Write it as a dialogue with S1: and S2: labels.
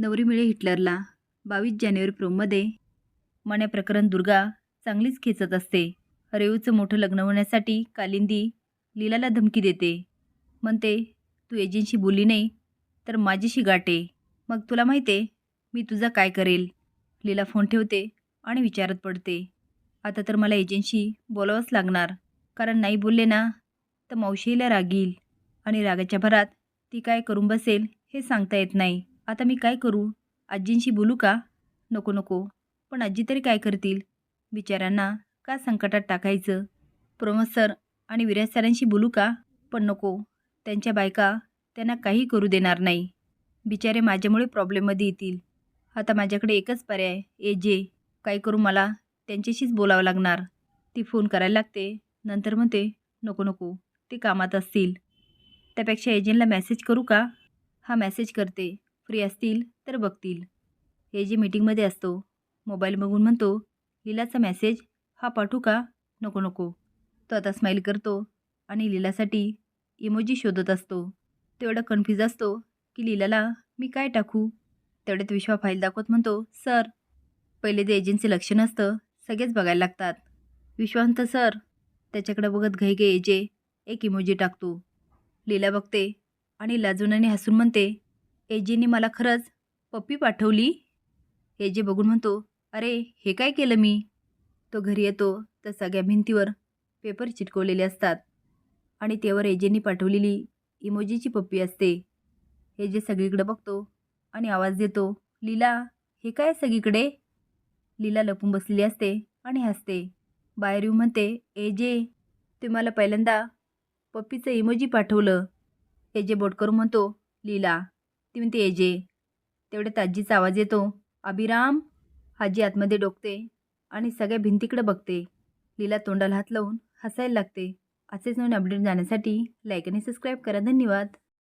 S1: नवरी मिळे हिटलरला. बावीस जानेवारी प्रोममध्ये. मण्या प्रकरण दुर्गा चांगलीच खेचत असते. रेऊचं मोठं लग्न होण्यासाठी कालिंदी लीलाला धमकी देते. म्हणते तू एजन्सी बोलली नाही तर माझीशी गाठे. मग तुला माहिती आहे मी तुझा काय करेल? लीला फोन ठेवते आणि विचारत पडते आता तर मला एजन्सी बोलावंच लागणार. कारण नाही बोलले ना तर मावशीला रागील आणि रागाच्या भरात ती काय करून बसेल हे सांगता येत नाही. आता मी काय करू? आजींशी बोलू का? नको नको. पण आजी तरी काय करतील? बिचाऱ्यांना का संकटात टाकायचं? प्रमोद सर आणि विराज सरांशी बोलू का? पण नको. त्यांच्या बायका त्यांना काही करू देणार नाही. बिचारे माझ्यामुळे प्रॉब्लेममध्ये येतील. आता माझ्याकडे एकच पर्याय ए जे. काय करू मला? त्यांच्याशीच बोलावं लागणार. ती फोन करायला लागते. नंतर म्हणते नको नको. ते कामात असतील. त्यापेक्षा एजंटला मेसेज करू का? हा मेसेज करते. फ्री असतील तर बघतील. हे जे मीटिंगमध्ये असतो मोबाईल बघून म्हणतो लीलाचा मेसेज हा पाठवू का? नको नको. तो आता स्माईल करतो आणि लीलासाठी इमोजी शोधत असतो. तेवढा कन्फ्यूज असतो की लीलाला मी काय टाकू? तेवढ्यात विश्वा फाईल दाखवत म्हणतो सर पहिले ते एजन्सी लक्ष नसतं सगळेच बघायला लागतात. विश्वांत सर त्याच्याकडे बघत घाई घे एजे एक इमोजी टाकतो. लीला बघते आणि लाजूनाने हसून म्हणते एजेने मला खरंच पप्पी पाठवली? एजे बघून म्हणतो अरे हे काय केलं मी? तो घरी येतो तर सगळ्या भिंतीवर पेपर चिटकवलेले असतात. आणि त्यावर एजेने पाठवलेली इमोजीची पप्पी असते. एजे सगळीकडे बघतो आणि आवाज देतो लीला हे काय सगळीकडे? लीला लपून बसलेली असते आणि हसते. बाहेर येऊ म्हणते एजे ते मला पहिल्यांदा पप्पीचं इमोजी पाठवलं. एजे बोट करून म्हणतो लीला ती म्हणते एजे तेवढ्यात आजीचा आवाज येतो अभिराम. आजी आतमध्ये डोकते आणि सगळ्या भिंतीकडे बघते. लीला तोंडाला हात लावून हसायला लागते. असेच नवीन अपडेट जाण्यासाठी लाईक आणि सबस्क्राईब करा. धन्यवाद.